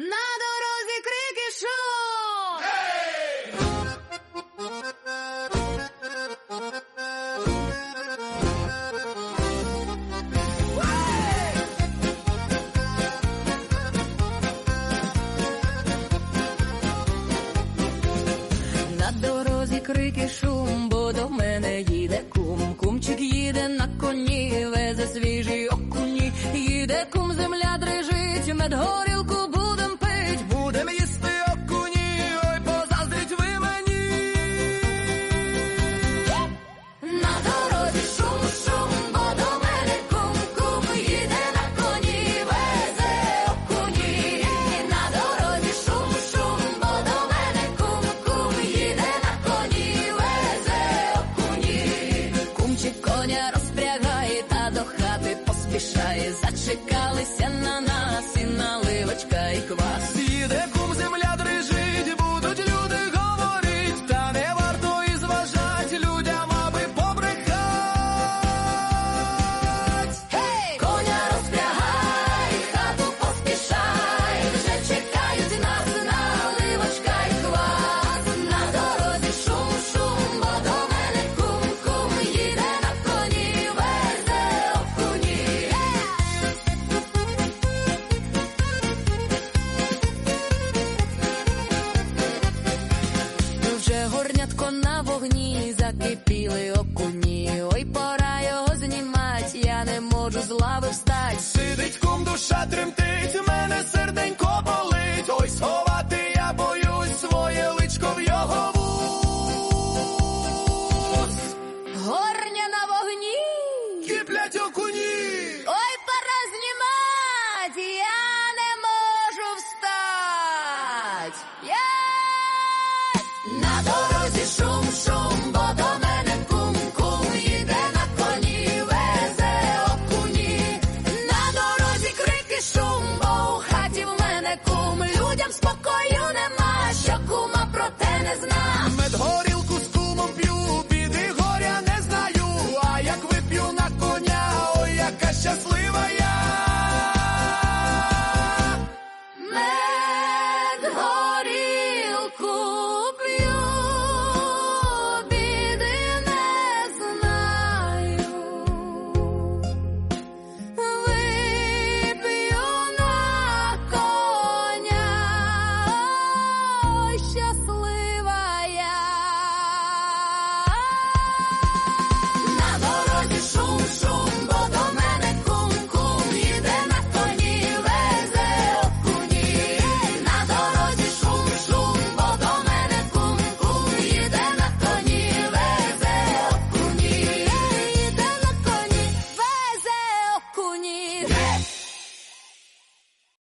На дорозі крики шум! На дорозі крики шум, бо до мене їде кум. Кумчик їде на коні, везе свіжі окуні. Їде кум, земля дрижить, медгорілку до хати поспішає. Зачекалися на нас і наливочка і квас. Закипіли окуні. Ой, пора його знімать, я не можу з лави встать. Сидить кум, душа тремтить, мене серденько болить. Ой, сховати я боюсь своє личко в його вуз. Горня на вогні. Киплять окуні. Ой, пора знімать, я не можу встать.